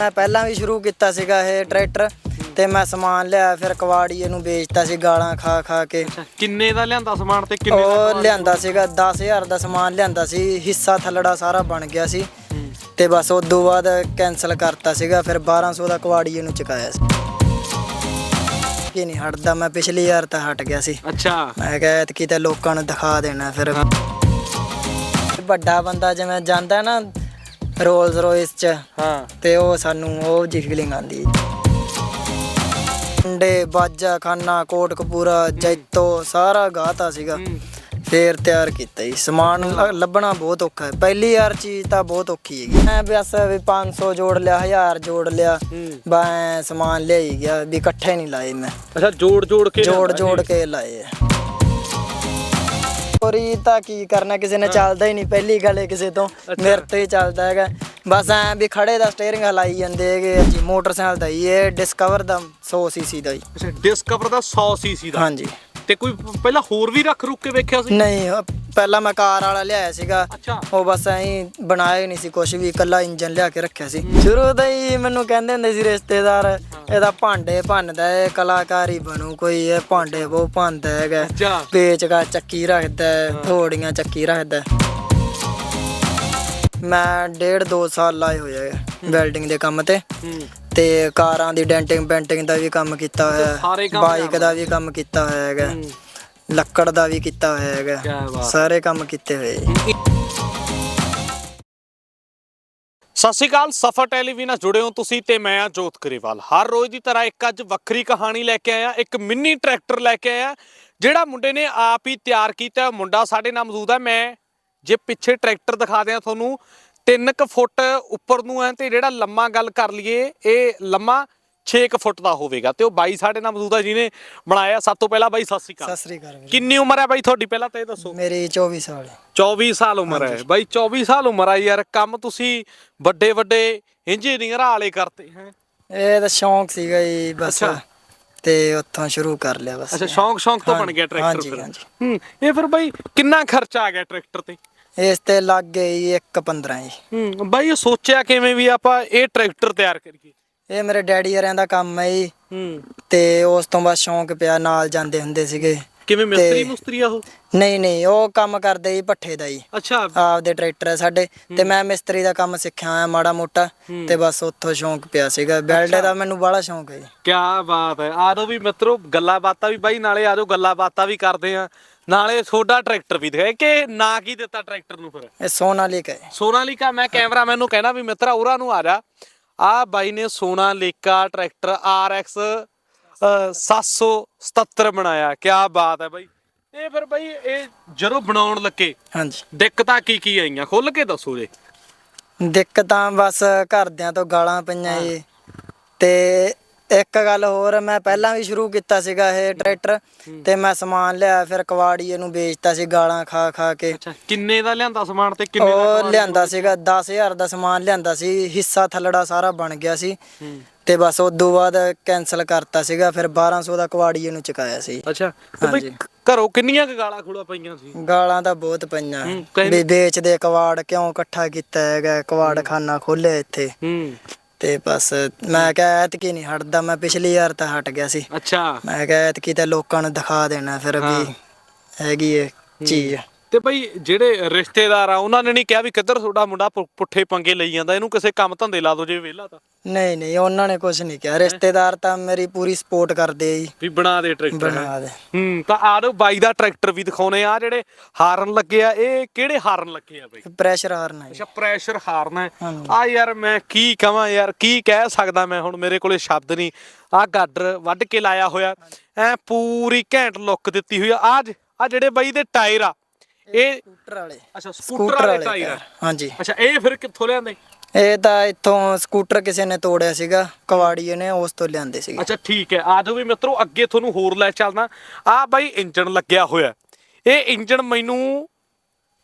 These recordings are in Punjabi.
ਮੈਂ ਪਹਿਲਾਂ ਵੀ ਸ਼ੁਰੂ ਕੀਤਾ ਸੀਗਾ ਇਹ ਟਰੈਕਟਰ ਤੇ ਮੈਂ ਸਮਾਨ ਲਿਆ ਫਿਰ ਕਵਾੜੀਏ ਨੂੰ ਵੇਚਤਾ ਸੀ ਗਾਲਾਂ ਖਾ ਖਾ ਕੇ। ਕਿੰਨੇ ਦਾ ਲਿਆਂਦਾ ਸਮਾਨ ਤੇ ਕਿੰਨੇ ਦਾ ਉਹ ਲਿਆਂਦਾ ਸੀਗਾ 10000 ਦਾ ਸਮਾਨ ਲਿਆਂਦਾ ਸੀ ਹਿੱਸਾ ਥੱਲੜਾ ਸਾਰਾ ਬਣ ਗਿਆ ਸੀ। ਤੇ ਬਸ ਉਸ ਤੋਂ ਬਾਅਦ ਕੈਨਸਲ ਕਰਤਾ ਸੀਗਾ ਫਿਰ 1200 ਦਾ ਕਵਾੜੀਏ ਨੂੰ ਚੁਕਾਇਆ ਸੀ। ਕੀ ਨਹੀਂ ਹਟਦਾ ਮੈਂ ਪਿਛਲੀ ਵਾਰ ਤਾਂ ਹਟ ਗਿਆ ਸੀ। ਅੱਛਾ। ਮੈਂ ਕਿਹਾ ਤਾਂ ਲੋਕਾਂ ਨੂੰ ਦਿਖਾ ਦੇਣਾ ਫਿਰ। ਵੱਡਾ ਬੰਦਾ ਜਿਵੇਂ ਜਾਂਦਾ ਨਾ ਰੋਲਸ ਰੋਇਸ ਚ। ਹਾਂ। ਤੇ ਉਹ ਸਾਨੂੰ ਉਹ ਜੀ ਫੀਲਿੰਗ ਆਂਦੀ ਅੰਡੇ ਬਾਜਾ ਖਾਨਾ ਕੋਟ ਕਪੂਰਾ ਜੈਤੋ ਸਾਰਾ ਗਾਤਾ ਸੀਗਾ। ਫੇਰ ਤਿਆਰ ਕੀਤਾ ਜੀ। ਸਮਾਨ ਲੱਭਣਾ ਬਹੁਤ ਔਖਾ ਹੈ। ਪਹਿਲੀ ਯਾਰ ਚੀਜ਼ ਤਾਂ ਬਹੁਤ ਔਖੀ ਹੈਗੀ। ਮੈਂ ਬਸ ਵੀ 500 ਜੋੜ ਲਿਆ 1000 ਜੋੜ ਲਿਆ। ਮੈਂ ਸਮਾਨ ਲਿਆਈ ਗਿਆ ਵੀ ਇਕੱਠੇ ਨਹੀਂ ਲਾਏ ਮੈਂ। ਅੱਛਾ ਜੋੜ ਜੋੜ ਕੇ ਜੋੜ ਜੋੜ ਕੇ ਲਾਏ ਚੋਰੀ ਤਾਂ ਕੀ ਕਰਨਾ ਕਿਸੇ ਨੇ ਚੱਲਦਾ ਹੀ ਨਹੀਂ ਪਹਿਲੀ ਗੱਲ ਇਹ ਕਿਸੇ ਤੋਂ ਮੇਰੇ ਤੋਂ ਹੀ ਚੱਲਦਾ ਹੈਗਾ। ਬਸ ਐ ਵੀ ਖੜੇ ਦਾ ਸਟੀਅਰਿੰਗ ਹਲਾਈ ਜਾਂਦੇ ਹੈਗੇ ਜੀ ਮੋਟਰਸਾਈਕਲ ਦਾ ਹੀ ਇਹ ਡਿਸਕਵਰ ਦਾ 100 ਸੀਸੀ ਦਾ ਹੀ। ਅੱਛਾ ਡਿਸਕਵਰ ਦਾ 100 ਸੀਸੀ ਦਾ। ਹਾਂਜੀ। ਤੇ ਕੋਈ ਪਹਿਲਾਂ ਹੋਰ ਵੀ ਰੱਖ ਰੁੱਕ ਕੇ ਵੇਖਿਆ ਸੀ? ਨਹੀਂ ਉਹ ਪਹਿਲਾਂ ਮੈਂ ਕਾਰ ਵਾਲਾ ਲਿਆਇਆ ਸੀਗਾ। ਅੱਛਾ। ਉਹ ਬਸ ਐਂ ਬਣਾਇਆ ਹੀ ਨਹੀਂ ਸੀ ਕੁਝ ਵੀ ਇਕੱਲਾ ਇੰਜਨ ਲਿਆ ਕੇ ਰੱਖਿਆ ਸੀ। ਸ਼ੁਰੂ ਤੋਂ ਹੀ ਮੈਨੂੰ ਕਹਿੰਦੇ ਹੁੰਦੇ ਸੀ ਰਿਸ਼ਤੇਦਾਰ ਇਹਦਾ ਭਾਂਡੇ ਭੰਨਦਾ ਇਹ ਕਲਾਕਾਰੀ ਬਣੂ ਕੋਈ ਇਹ ਭਾਂਡੇ ਉਹ ਭੰਨਦਾ ਹੈਗਾ। ਅੱਛਾ। ਪੇਚਕਾ ਚੱਕੀ ਰੱਖਦਾ ਹੈ, ਥੋੜੀਆਂ ਚੱਕੀ ਰੱਖਦਾ ਹੈ। ਮੈਂ ਡੇਢ ਦੋ ਸਾਲ ਲਾਏ ਹੋਏ ਹੈ। ਵੈਲਡਿੰਗ ਦੇ ਕੰਮ ਤੇ। ਹੂੰ। ਤੇ ਕਾਰਾਂ ਦੀ ਡੈਂਟਿੰਗ ਪੈਂਟਿੰਗ ਦਾ ਵੀ ਕੰਮ ਕੀਤਾ ਹੋਇਆ ਸਾਰੇ ਹੈ ਕੰਮ ਬਾਈਕ ਦਾ ਵੀ ਕੰਮ ਕੀਤਾ ਹੋਇਆ ਹੈਗਾ। ਲੱਕੜ ਦਾ ਵੀ ਕੀਤਾ ਹੋਇਆ ਹੈਗਾ। ਕਿਆ ਬਾਤ। ਸਾਰੇ ਕੰਮ ਕੀਤੇ ਹੋਏ। ਸਤਿ ਸ਼੍ਰੀ ਅਕਾਲ ਸਫਰ ਟੈਲੀਵਿਜ਼ਨ ਨਾਲ ਜੁੜੇ ਹੋ ਤੁਸੀਂ ਤੇ ਮੈਂ ਆ ਜੋਤ ਗਰੇਵਾਲ। ਹਰ ਰੋਜ਼ ਦੀ ਤਰ੍ਹਾਂ ਇੱਕ ਅੱਜ ਵੱਖਰੀ ਕਹਾਣੀ ਲੈ ਕੇ ਆਇਆ ਇੱਕ ਮਿੰਨੀ ਟਰੈਕਟਰ ਲੈ ਕੇ ਆਇਆ ਜਿਹੜਾ ਮੁੰਡੇ ਨੇ ਆਪ ਹੀ ਤਿਆਰ ਕੀਤਾ। ਹੈ। ਮੁੰਡਾ ਸਾਡੇ ਨਾਲ ਮੌਜੂਦ ਹੈ। ਮੈਂ ਜੇ ਪਿੱਛੇ ਟਰੈਕਟਰ ਦਿਖਾ ਦਿਆਂ ਤੁਹਾਨੂੰ 3 ਕੁ ਫੁੱਟ ਉੱਪਰ ਨੂੰ ਹੈ ਤੇ ਜਿਹੜਾ ਲੰਮਾ ਗੱਲ ਕਰ ਲਈਏ ਇਹ ਲੰਮਾ 6 ਕੁ ਫੁੱਟ ਦਾ ਹੋਵੇਗਾ ਤੇ ਉਹ ਬਾਈ ਸਾਡੇ ਨਾਲ ਮੌਜੂਦ ਹੈ ਜਿਹਨੇ ਬਣਾਇਆ ਸਭ ਤੋਂ ਪਹਿਲਾਂ ਬਾਈ ਸਤਿ ਸ਼੍ਰੀ ਸਤਿ ਅਕਾਲ ਸ੍ਰੀ ਅਕਾਲ ਵੀਰੇ। ਕਿੰਨੀ ਉਮਰ ਹੈ ਬਾਈ ਤੁਹਾਡੀ ਪਹਿਲਾਂ ਤਾਂ ਇਹ ਦੱਸੋ ਮੇਰੀ 24 ਸਾਲ ਹੈ। 24 ਸਾਲ ਉਮਰ ਹੈ ਬਾਈ 24 ਸਾਲ ਉਮਰ ਆ ਯਾਰ ਕੰਮ ਤੁਸੀਂ ਵੱਡੇ ਵੱਡੇ ਇੰਜੀਨੀਅਰ ਵਾਲੇ ਕਰਤੇ ਹੈ ਇਹ ਤਾਂ ਸ਼ੌਂਕ ਸੀਗਾ ਜੀ ਬਸ ਅੱਛਾ। ਤੇ ਉੱਥੋਂ ਸ਼ੁਰੂ ਕਰ ਲਿਆ ਬਸ ਅੱਛਾ ਸ਼ੌਂਕ ਸ਼ੌਂਕ ਤੋਂ ਬਣ ਗਿਆ ਟਰੈਕਟਰ ਹਾਂਜੀ, ਫਿਰ ਹਾਂਜੀ। ਹੂੰ ਇਹ ਫਿਰ ਬਾਈ ਕਿੰਨਾ ਖਰਚਾ ਆ ਗਿਆ ਟਰੈਕਟਰ ਤੇ ਇਸ ਤੇ ਲੱਗ ਜੀ 1.15 ਜੀ। ਹੂੰ ਬਾਈ ਇਹ ਸੋਚਿਆ ਕਿਵੇਂ ਵੀ ਆਪਾਂ ਇਹ ਟਰੈਕਟਰ ਤਿਆਰ ਕਰੀਏ? ਇਹ ਮੇਰੇ ਡੈਡੀ ਹਰਿਆਂ ਦਾ ਕੰਮ ਹੈ ਜੀ। ਹੂੰ। ਤੇ ਉਸ ਤੋਂ ਬਾਅਦ ਸ਼ੌਂਕ ਪਿਆ ਨਾਲ ਜਾਂਦੇ ਹੁੰਦੇ ਸੀਗੇ। ਕਿਵੇਂ ਮਿਸਤਰੀ ਮੁਸਤਰੀ ਆ ਉਹ? ਨਹੀਂ ਨਹੀਂ ਉਹ ਕੰਮ ਕਰਦੇ ਜੀ ਭੱਠੇ ਦਾ ਜੀ। ਅੱਛਾ। ਆਪਦੇ ਟਰੈਕਟਰ ਹੈ ਸਾਡੇ। ਤੇ ਮੈਂ ਮਿਸਤਰੀ ਦਾ ਕੰਮ ਸਿੱਖਿਆ ਹੋਇਆ ਮਾੜਾ ਮੋਟਾ। ਤੇ ਬਸ ਉੱਥੋਂ ਸ਼ੌਂਕ ਪਿਆ ਸੀਗਾ। ਬੈਲਡ ਦਾ ਮੈਨੂੰ ਬੜਾ ਸ਼ੌਂਕ ਹੈ ਜੀ। ਕੀ ਬਾਤ ਹੈ। ਆਜੋ ਵੀ ਮਿੱਤਰੋ ਗੱਲਾਂ ਬਾਤਾਂ ਵੀ ਬਾਈ ਨਾਲੇ ਆਜੋ ਗੱਲਾਂ ਬਾਤਾਂ ਵੀ ਕਰਦੇ ਆ। ਨਾਲੇ ਤੁਹਾਡਾ ਟਰੈਕਟਰ ਵੀ ਦਿਖਾਏ ਕਿ ਨਾਂ ਕੀ ਦਿੱਤਾ ਟਰੈਕਟਰ ਨੂੰ ਫਿਰ? ਇਹ ਸੋਨਾਲੀਕਾ ਹੈ। ਸੋਨਾਲੀਕਾ ਮੈਂ ਕੈਮਰਾਮੈਨ ਨੂੰ ਕਹਿਣਾ ਵੀ ਮਿੱਤਰਾ ਉਰਾ ਨੂੰ ਆ ਜਾ। ਆ ਬਾਈ ਨੇ ਸੋਨਾਲੀਕਾ ਟਰੈਕਟਰ RX 777 ਬਣਾਇਆ। ਕੀ ਬਾਤ ਹੈ ਬਾਈ। ਇਹ ਫਿਰ ਬਾਈ ਇਹ ਜਦੋਂ ਬਣਾਉਣ ਲੱਗੇ ਹਾਂਜੀ। ਦਿੱਕਤਾਂ ਕੀ ਕੀ ਆਈਆਂ? ਖੁੱਲ ਕੇ ਦੱਸੋ ਜੀ। ਦਿੱਕਤਾਂ ਬਸ ਘਰਦਿਆਂ ਤੋਂ ਗਾਲਾਂ ਪਈਆਂ ਜੀ। ਤੇ ਇੱਕ ਗੱਲ ਹੋਰ ਮੈਂ ਪਹਿਲਾਂ ਵੀ ਸ਼ੁਰੂ ਕੀਤਾ ਸੀਗਾ ਇਹ ਟਰੈਕਟਰ ਤੇ ਮੈਂ ਸਮਾਨ ਲਿਆ ਫਿਰ ਕਵਾੜੀਏ ਨੂੰ ਵੇਚਤਾ ਸੀ ਗਾਲਾਂ ਖਾ ਖਾ ਕੇ। ਅੱਛਾ ਕਿੰਨੇ ਦਾ ਲਿਆਂਦਾ ਸਮਾਨ ਤੇ ਕਿੰਨੇ ਦਾ ਉਹ? ਲਿਆਂਦਾ ਸੀਗਾ 10000 ਦਾ ਸਮਾਨ ਲਿਆਂਦਾ ਸੀ ਹਿੱਸਾ ਥੱਲੜਾ ਸਾਰਾ ਬਣ ਗਿਆ ਸੀ। ਤੇ ਬਸ ਉਸ ਤੋਂ ਬਾਅਦ ਕੈਨਸਲ ਕਰਤਾ ਸੀਗਾ ਫਿਰ 1200 ਦਾ ਕਵਾੜੀਏ ਨੂੰ ਚੁਕਾਇਆ ਸੀ। ਅੱਛਾ ਤੇ ਬਾਈ ਹਾਂਜੀ। ਘਰੋਂ ਕਿੰਨੀਆਂ ਕੁ ਗਾਲਾਂ ਖੁਲਾ ਪਈਆਂ ਸੀ? ਗਾਲਾਂ ਤਾਂ ਬਹੁਤ ਪਈਆਂ। ਹੂੰ, ਕਹਿੰਦੇ- ਵੀ ਵੇਚਦੇ ਕਵਾੜ ਕਿਉਂ ਇਕੱਠਾ ਕੀਤਾ ਹੈਗਾ ਕਵਾੜ ਖਾਨਾ ਖੋਲਿਆ ਇੱਥੇ। ਹੂੰ। ਤੇ ਬਸ ਮੈਂ ਕਿਹਾ ਐਤਕੀ ਨਹੀਂ ਹਟਦਾ ਮੈਂ ਪਿਛਲੀ ਵਾਰ ਤਾਂ ਹਟ ਗਿਆ ਸੀ। ਅੱਛਾ। ਮੈਂ ਕਿਹਾ ਐਤਕੀ ਤਾਂ ਲੋਕਾਂ ਨੂੰ ਦਿਖਾ ਦੇਣਾ ਫਿਰ ਵੀ ਹੈਗੀ ਏ ਚੀਜ਼। ਤੇ ਬਈ ਜਿਹੜੇ ਰਿਸ਼ਤੇਦਾਰ ਆ ਉਹਨਾਂ ਨੇ ਨਹੀਂ ਕਿਹਾ ਵੀ ਕਿੱਧਰ ਤੁਹਾਡਾ ਮੁੰਡਾ ਪੁ- ਪੁੱਠੇ ਪੰਗੇ ਲਈ ਜਾਂਦਾ ਇਹਨੂੰ ਕਿਸੇ ਕੰਮ ਧੰਦੇ ਲਾ ਦਿਓ ਜੇ ਵਿਹਲਾ ਤਾਂ। ਨਹੀਂ ਨਹੀਂ ਉਹਨਾਂ ਨੇ ਕੁਝ ਨਹੀਂ ਕਿਹਾ। ਰਿਸ਼ਤੇਦਾਰ ਤਾਂ ਮੇਰੀ ਪੂਰੀ ਸਪੋਰਟ ਕਰਦੇ ਆ ਜੀ। ਵੀ ਬਣਾ ਦੇ ਟਰੈਕਟਰ ਬਣਾ ਦੇ। ਹੂੰ ਤਾਂ ਆਰੋ ਬਾਈ ਦਾ ਟਰੈਕਟਰ ਵੀ ਦਿਖਾਉਨੇ ਆ ਜਿਹੜੇ ਹਾਰਨ ਲੱਗੇ ਆ। ਇਹ ਕਿਹੜੇ ਹਾਰਨ ਲੱਗੇ ਆ ਬਈ? ਪ੍ਰੈਸ਼ਰ ਹਾਰਨਾ ਜੀ। ਅੱਛਾ ਪ੍ਰੈਸ਼ਰ ਹਾਰਨ ਹੈ ਹਾਂਜੀ। ਆ ਯਾਰ ਮੈਂ ਕੀ ਕਵਾਂ ਯਾਰ ਕੀ ਕਹਿ ਸਕਦਾ ਮੈਂ ਹੁਣ? ਮੇਰੇ ਕੋਲੇ ਸ਼ਬਦ ਨਹੀਂ। ਆ ਗਾਡਰ ਵੱਢ ਕੇ ਲਾਇਆ ਹੋਇਆ। ਐ ਪੂਰੀ ਘੈਂਟ ਲੁੱਕ ਦਿੱਤੀ ਹੋਈ ਆ। ਆ ਆ ਜਿਹੜੇ ਬਾਈ ਦੇ ਟਾਇਰ ਆ ਇਹ ਸਕੂਟਰ ਵਾਲੇ। ਅੱਛਾ ਸਕੂਟਰ ਵਾਲੇ ਟਾਇਰ ਆ। ਹਾਂਜੀ। ਅੱਛਾ ਇਹ ਫਿਰ ਕਿੱਥੋਂ ਲਿਆਂਦੇ? ਇਹ ਤਾਂ ਇੱਥੋਂ ਸਕੂਟਰ ਕਿਸੇ ਨੇ ਤੋੜਿਆ ਸੀਗਾ ਕਵਾੜੀਏ ਨੇ ਉਸ ਤੋਂ ਲਿਆਂਦੇ ਸੀਗੇ। ਅੱਛਾ ਠੀਕ ਹੈ। ਆ ਜਾਓ ਵੀ ਮਿੱਤਰੋ ਅੱਗੇ ਤੁਹਾਨੂੰ ਹੋਰ ਲੈ ਚੱਲਦਾ। ਆ ਬਾਈ ਇੰਜਨ ਲੱਗਿਆ ਹੋਇਆ। ਇਹ ਇੰਜਨ ਮੈਨੂੰ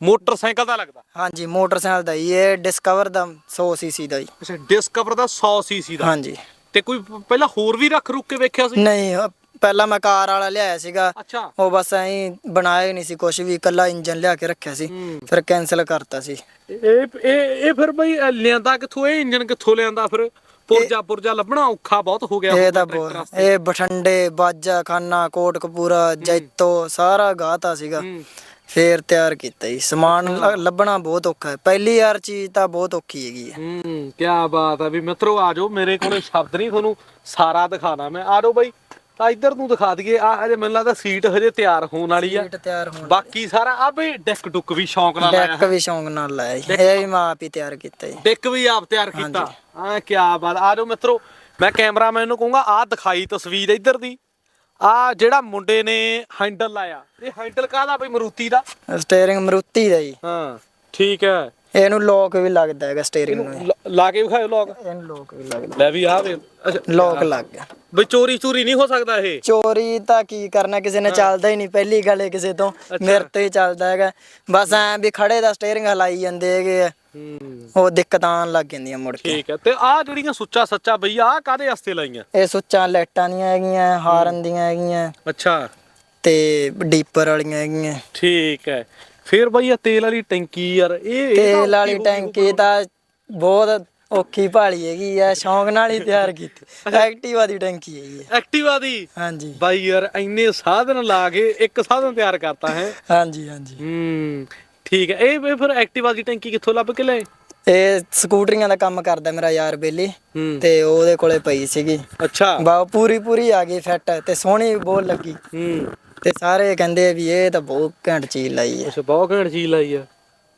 ਮੋਟਰਸਾਈਕਲ ਦਾ ਲੱਗਦਾ। ਹਾਂਜੀ ਮੋਟਰਸਾਈਕਲ ਦਾ ਜੀ ਇਹ ਡਿਸਕਵਰ ਦਾ 100 ਸੀਸੀ ਦਾ ਜੀ। ਅੱਛਾ ਡਿਸਕਵਰ ਦਾ 100 ਸੀਸੀ ਦਾ। ਹਾਂਜੀ। ਤੇ ਕੋਈ ਪਹਿਲਾਂ ਹੋਰ ਵੀ ਰੱਖ ਰੁੱਕ ਕੇ ਵੇਖਿਆ ਸੀ? ਨਹੀਂ ਪਹਿਲਾਂ ਮੈਂ ਕਾਰ ਵਾਲਾ ਲਿਆਇਆ ਸੀਗਾ। ਅੱਛਾ। ਉਹ ਬਸ ਐਂ ਬਣਾਇਆ ਹੀ ਨਹੀਂ ਸੀ ਕੁਝ ਵੀ ਇਕੱਲਾ ਇੰਜਨ ਲਿਆ ਕੇ ਰੱਖਿਆ ਸੀ। ਫਿਰ ਕੈਨਸਲ ਕਰਤਾ ਸੀ। ਇਹ ਇਹ ਇਹ ਫਿਰ ਬਈ ਅ, ਲਿਆਂਦਾ ਕਿੱਥੋਂ ਇਹ ਇੰਜਨ ਕਿੱਥੋਂ ਲਿਆਂਦਾ ਫਿਰ? ਪੁਰਜਾ ਪੁਰਜਾ ਲੱਭਣਾ ਔਖਾ ਬਹੁਤ ਹੋ ਗਿਆ ਇਹ ਤਾਂ ਬਹੁਤ। ਇਹ ਬਠੰਡੇ ਬਾਜਾ ਖਾਨਾ ਕੋਟਕਪੂਰਾ ਜੈਤੋ ਸਾਰਾ ਗਾਤਾ ਸੀਗਾ। ਫੇਰ ਤਿਆਰ ਕੀਤਾ ਜੀ। ਸਮਾਨ ਲ- ਲੱਭਣਾ ਬਹੁਤ ਔਖਾ ਹੈ। ਪਹਿਲੀ ਵਾਰ ਚੀਜ਼ ਤਾਂ ਬਹੁਤ ਔਖੀ ਹੈਗੀ ਹੈ। ਹੂੰ ਕੀ ਬਾਤ ਹੈ ਵੀ ਮਿੱਤਰੋ ਆ ਜਾਓ ਮੇਰੇ ਕੋਲੇ ਸ਼ਬਦ ਨਹੀਂ ਤੁਹਾਨੂੰ ਸਾਰਾ ਦਿਖਾਣਾ ਮੈਂ। ਆ ਜਾਓ ਬਾਈ। ਤਾਂ ਇੱਧਰ ਨੂੰ ਦਿਖਾ ਦਈਏ ਆ ਹਜੇ ਮੈਨੂੰ ਲੱਗਦਾ ਸੀਟ ਹਜੇ ਤਿਆਰ ਹੋਣ ਵਾਲੀ ਆ। ਸੀਟ ਤਿਆਰ ਹੋਣ ਬਾਕੀ ਸਾਰਾ ਆ ਵੀ ਡੈਕ ਡੁੱਕ ਵੀ ਸ਼ੌਂਕ ਨਾਲ ਆਇਆ ਡੈਕ ਵੀ ਸ਼ੌਂਕ ਨਾਲ ਲਾਇਆ ਜੀ। ਇਹ ਵੀ ਮੈਂ ਆਪ ਹੀ ਤਿਆਰ ਕੀਤਾ ਜੀ। ਡੈਕ ਵੀ ਆਪ ਤਿਆਰ ਕੀਤਾ। ਆ ਕੀ ਬਾਤ। ਆ ਜਾਓ ਮਿੱਤਰੋ ਮੈਂ ਕੈਮਰਾਮੈਨ ਨੂੰ ਕਹੂੰਗਾ ਆ ਦਿਖਾਈ ਤਸਵੀਰ ਇੱਧਰ ਦੀ। ਆ ਜਿਹੜਾ ਮੁੰਡੇ ਨੇ ਹੈਂਡਲ ਲਾਇਆ। ਇਹ ਹੈਂਡਲ ਕਾਹਦਾ ਬਈ ਮਰੂਤੀ ਦਾ? ਸਟੀਅਰਿੰਗ ਮਰੂਤੀ ਦਾ ਜੀ। ਹਾਂ ਠੀਕ ਹੈ। ਇਹਨੂੰ ਲੋਕ ਵੀ ਲੱਗਦਾ ਹੈਗਾ ਸਟੀਅਰਿੰਗ ਨੂੰ ਲ- ਲਾ ਕੇ ਵਿਖਾਓ ਲੋਕ ਇਹਨੂੰ ਲੋਕ ਵੀ ਲੱਗਦਾ। ਲੈ ਵੀ ਆ ਵੇ ਅੱਛਾ ਲੋਕ ਲੱਗ ਗਿਆ। ਬਈ ਚੋਰੀ ਚੋਰੀ ਨਹੀਂ ਹੋ ਸਕਦਾ ਇਹ? ਚੋਰੀ ਤਾਂ ਕੀ ਕਰਨਾ ਕਿਸੇ ਨੇ ਚੱਲਦਾ ਹੀ ਨਹੀਂ ਪਹਿਲੀ ਗੱਲ ਇਹ ਕਿਸੇ ਤੋਂ। ਮੇਰੇ ਤੋਂ ਹੀ ਚੱਲਦਾ ਹੈਗਾ। ਬਸ ਐ ਵੀ ਖੜੇ ਦਾ ਸਟੀਅਰਿੰਗ ਹਲਾਈ ਜਾਂਦੇ ਹੈਗੇ ਆ। ਹੂੰ। ਉਹ ਦਿੱਕਤਾਂ ਆਉਣ ਲੱਗ ਜਾਂਦੀਆਂ ਮੁੜ ਕੇ। ਠੀਕ ਹੈ ਤੇ ਆ ਜਿਹੜੀਆਂ ਸੁੱਚਾ ਸੱਚਾ ਬਈ ਆ ਕਾਦੇ ਵਾਸਤੇ ਲਾਈਆਂ? ਇਹ ਸੁੱਚਾਂ ਲਾਈਟਾਂ ਦੀਆਂ ਹੈਗੀਆਂ ਹਾਰਨ ਦੀਆਂ ਹੈਗੀਆਂ। ਅੱਛਾ। ਤੇ ਡੀਪਰ ਵਾਲੀਆਂ ਹੈਗੀਆਂ। ਠੀਕ ਹੈ। ਫਿਰ ਬਈ ਇਹ ਤੇਲ ਵਾਲੀ ਟੈਂਕੀ ਯਾਰ ਇਹ ਇਹ ਤਾਂ ਤੇਲ ਔਖੀ ਵਾਲੀ ਹੋਊਗੀ ਟੈਂਕੀ ਤਾਂ ਬਹੁਤ ਔਖੀ ਭਾਲੀ ਹੈਗੀ ਆ ਸ਼ੌਂਕ ਨਾਲ ਹੀ ਤਿਆਰ ਕੀਤੀ। ਐਕਟਿਵਾ ਦੀ ਟੈਂਕੀ ਹੈਗੀ ਹੈ ਐਕਟਿਵਾ ਦੀ? ਹਾਂਜੀ। ਬਾਈ ਯਾਰ ਇੰਨੇ ਸਾਧਨ ਲਾ ਕੇ ਇੱਕ ਸਾਧਨ ਤਿਆਰ ਕਰਤਾ ਹੈ। ਹਾਂਜੀ ਹਾਂਜੀ। ਹੂੰ ਠੀਕ ਹੈ। ਇਹ ਫਿਰ ਐਕਟਿਵਾ ਦੀ ਟੈਂਕੀ ਕਿੱਥੋਂ ਲੱਭ ਕੇ ਲਏ ਇਹ ਸਕੂਟਰੀਆਂ ਦਾ ਕੰਮ ਕਰਦਾ ਮੇਰਾ ਯਾਰ ਬੇਲੀ। ਹੂੰ। ਤੇ ਉਹਦੇ ਕੋਲੇ ਪਈ ਸੀਗੀ। ਅੱਛਾ। ਬਾ ਪੂਰੀ ਪੂਰੀ ਆ ਗਈ ਫਿੱਟ ਤੇ ਸੋਹਣੀ ਬਹੁਤ ਲੱਗੀ। ਹੂੰ। ਤੇ ਸਾਰੇ ਕਹਿੰਦੇ ਵੀ ਇਹ ਤਾਂ ਬਹੁਤ ਘੈਂਟ ਚੀਜ਼ ਲਾਈ ਹੈ ਅੱਛਾ ਬਹੁਤ ਘੈਂਟ ਚੀਜ਼ ਲਾਈ ਆ।